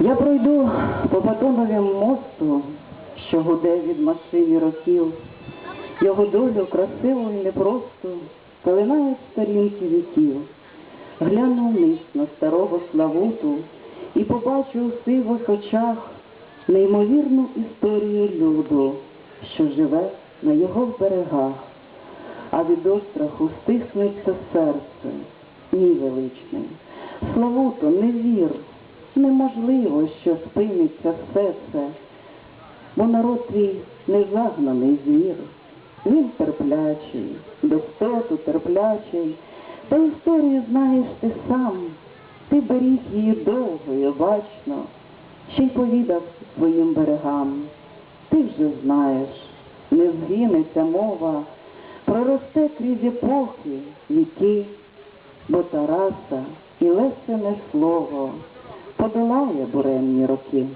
Я пройду по Батоновім мосту, що гуде від машині років. Його долю красиву і непросту калинають сторінки віків. Гляну вниз на старого Славуту і побачу у сивих очах неймовірну історію люду, що живе на його берегах. А від остраху стиснеться серце, мій величний. Славуто, не вір, спиниться все це, бо народ твій не загнаний звір. Він терплячий, достоту терплячий, та історію знаєш ти сам. Ти беріг її довго і обачно, ще й повідав своїм берегам. Ти вже знаєш, не згинеться мова, проросте крізь епохи, віки, бо Тараса і Лесине слово подолає буремні роки.